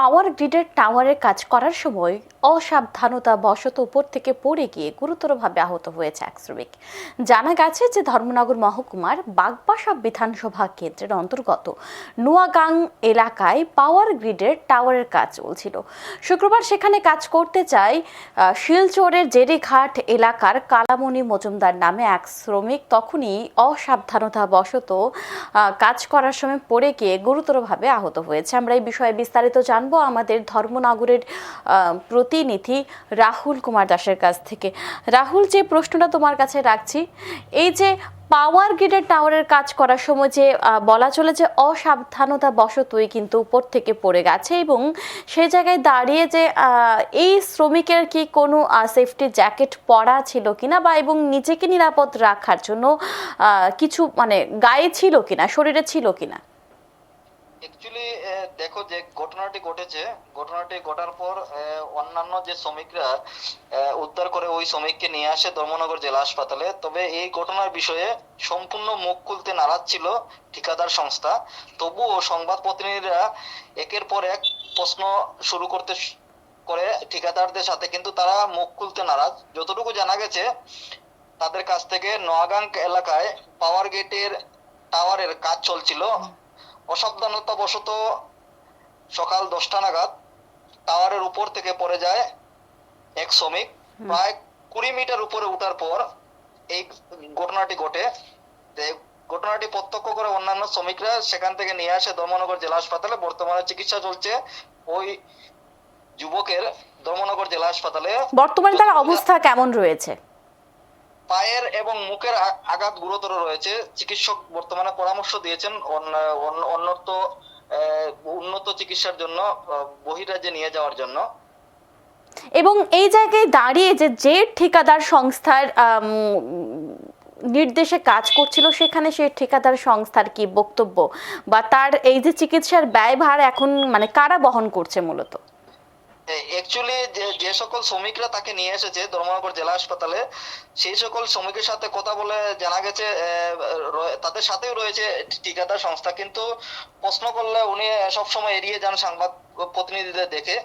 পাওয়ার গ্রিডের টাওয়ারে কাজ করার সময় অসাবধানতা বশত উপর থেকে পড়ে গিয়ে গুরুতরভাবে আহত হয়েছে এক শ্রমিক। জানা গেছে যে ধর্মনগর মহকুমার বাগবাসা বিধানসভা কেন্দ্রের অন্তর্গত নোয়াগাং এলাকায় পাওয়ার গ্রিডের টাওয়ারের কাজ চলছিল। শুক্রবার সেখানে কাজ করতে চাই শিলচরের জেরিঘাট এলাকার কালামণি মজুমদার নামে এক শ্রমিক। তখনই অসাবধানতা বশত কাজ করার সময় পড়ে গিয়ে গুরুতরভাবে আহত হয়েছে। আমরা এই বিষয়ে বিস্তারিত জানব। আমাদের ধর্মনগরের প্রতিনিধি রাহুল কুমার দাসের কাছ থেকে। রাহুল, যে প্রশ্নটা তোমার কাছে রাখছি, এই যে পাওয়ার গ্রিডের টাওয়ারের কাজ করার সময় যে বলা চলে যে অসাবধানতা বশতই কিন্তু উপর থেকে পড়ে গেছে এবং সেই জায়গায় দাঁড়িয়ে যে এই শ্রমিকের কি কোনো সেফটি জ্যাকেট পরা ছিল কিনা বা এবং নিজেকে নিরাপদ রাখার জন্য কিছু মানে গায়ে ছিল কিনা, শরীরে ছিল কিনা? অ্যাকচুয়ালি দেখো যে ঘটনাটি ঘটেছে, ঘটনাটি ঘটার পর অন্যান্য যে শ্রমিকরা উদ্ধার করে ওই শ্রমিককে নিয়ে আসে ধর্মনগর জেলা হাসপাতালে। তবে এই ঘটনার বিষয়ে সম্পূর্ণ মুখ খুলতে নারাজ ছিল ঠিকাদার সংস্থা। তবুও সংবাদ প্রতিনিধিরা একের পর এক প্রশ্ন শুরু করতে করে ঠিকাদারদের সাথে, কিন্তু তারা মুখ খুলতে নারাজ। যতটুকু জানা গেছে, তাদের কাছ থেকে নোয়াগাং এলাকায় পাওয়ার গেটের টাওয়ারের কাজ চলছিল। অসাবধানতা বশত সকাল দশটা নাগাদ টাওয়ারের উপর থেকে পড়ে যায় এক শ্রমিক। প্রায় কুড়ি মিটার উপরে ওঠার পর এই ঘটনাটি ঘটে। এই ঘটনাটি প্রত্যক্ষ করে অন্যান্য শ্রমিকরা সেখান থেকে নিয়ে আসে ধর্মনগর জেলা হাসপাতালে। বর্তমানে চিকিৎসা চলছে। ওই যুবকের ধর্মনগর জেলা হাসপাতালে বর্তমানে তার অবস্থা কেমন রয়েছে? পায়ের এবং মুখের আঘাত গুরুতর রয়েছে। চিকিৎসক বর্তমানে পরামর্শ দিয়েছেন অন্য- অন্য- অন্যত্র উন্নত চিকিৎসার জন্য বহিরাজ্যে নিয়ে যাওয়ার জন্য। এবং এই জায়গায় দাঁড়িয়ে যে যে ঠিকাদার সংস্থার নির্দেশে কাজ করছিল, সেখানে সেই ঠিকাদার সংস্থার কি বক্তব্য? বা তার এই যে চিকিৎসার ব্যয়ভার এখন মানে কারা বহন করছে মূলত? অ্যাকচুয়ালি যে সকল শ্রমিকরা তাকে নিয়ে এসেছে ধর্মনগর জেলা হাসপাতালে, সেই সকল শ্রমিকের সাথে কথা বলে জানা গেছে তাদের সাথেও রয়েছে ঠিকাদার সংস্থা। কিন্তু প্রশ্ন করলে উনি সব সময় এড়িয়ে যান সংবাদ প্রতিনিধিদের দেখে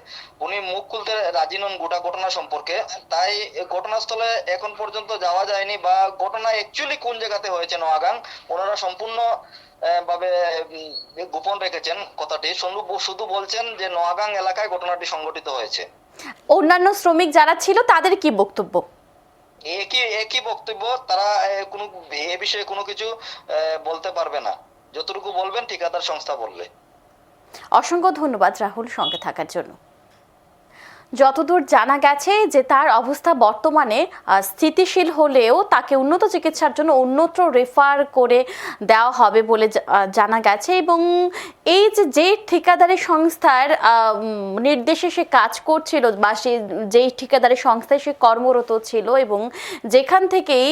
উনি মুখ খুলতে রাজি নন গোটা ঘটনা সম্পর্কে। তাই ঘটনাস্থলে এখন পর্যন্ত যাওয়া যায়নি বা ঘটনা অ্যাকচুয়ালি কোন জায়গাতে হয়েছে নোয়াগাং ওনারা সম্পূর্ণ ভাবে গোপন রেখেছেন কথাটি। শুধু শুধু বলছেন যে নোয়াগাং এলাকায় ঘটনাটি সংঘটিত হয়েছে। অন্যান্য শ্রমিক যারা ছিল তাদের কি বক্তব্য? একই একই বক্তব্য? তারা কোনো এ বিষয়ে কোনো কিছু বলতে পারবে না। যতটুকু বলবেন ঠিকাদার সংস্থা বললে অসংখ্য ধন্যবাদ রাহুল সঙ্গে থাকার জন্য। যতদূর জানা গেছে যে তার অবস্থা বর্তমানে স্থিতিশীল হলেও তাকে উন্নত চিকিৎসার জন্য অন্যত্র রেফার করে দেওয়া হবে বলে জানা গেছে এবং এই যে ঠিকাদারি সংস্থার নির্দেশে সে কাজ করছিল বা সে যেই ঠিকাদারি সংস্থায় সে কর্মরত ছিল এবং যেখান থেকেই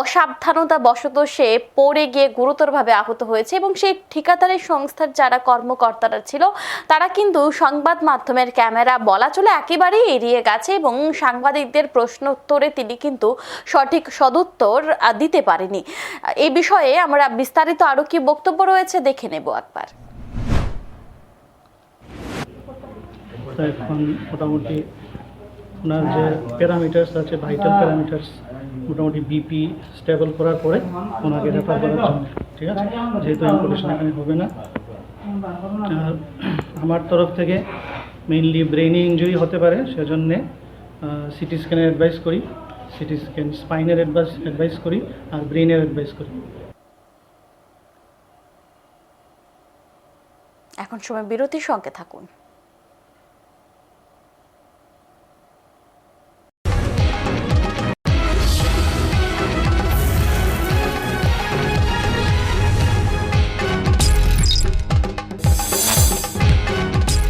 অসাবধানতা বশত সে পড়ে গিয়ে গুরুতরভাবে আহত হয়েছে এবং সেই ঠিকাদারি সংস্থার যারা কর্মকর্তারা ছিল, তারা কিন্তু সংবাদ মাধ্যমের ক্যামেরা বলা চলে একেবারেই এড়িয়ে গেছে এবং সাংবাদিকদের প্রশ্ন উত্তরে তিনি কিন্তু সঠিক সদুত্তর দিতে পারেনি। এই বিষয়ে আমরা বিস্তারিত আরও কি বক্তব্য রয়েছে দেখে নেব একবার। এখন মোটামুটি ওনার যে প্যারামিটার্স আছে ভাইটাল প্যারামিটার্স মোটামুটি বিপি স্টেবল করার পরে ওনাকে রেফার করার জন্য ঠিক আছে? যেহেতু ইনফরমেশন এখানে হবে না। আমার তরফ থেকে মেইনলি ব্রেনে ইঞ্জুরি হতে পারে, সেজন্যে সিটি স্ক্যানের অ্যাডভাইস করি সিটি স্ক্যান স্পাইনের অ্যাডভাইস অ্যাডভাইস করি, আর ব্রেনের অ্যাডভাইস করি। এখন সময় বিরতির সঙ্গে থাকুন।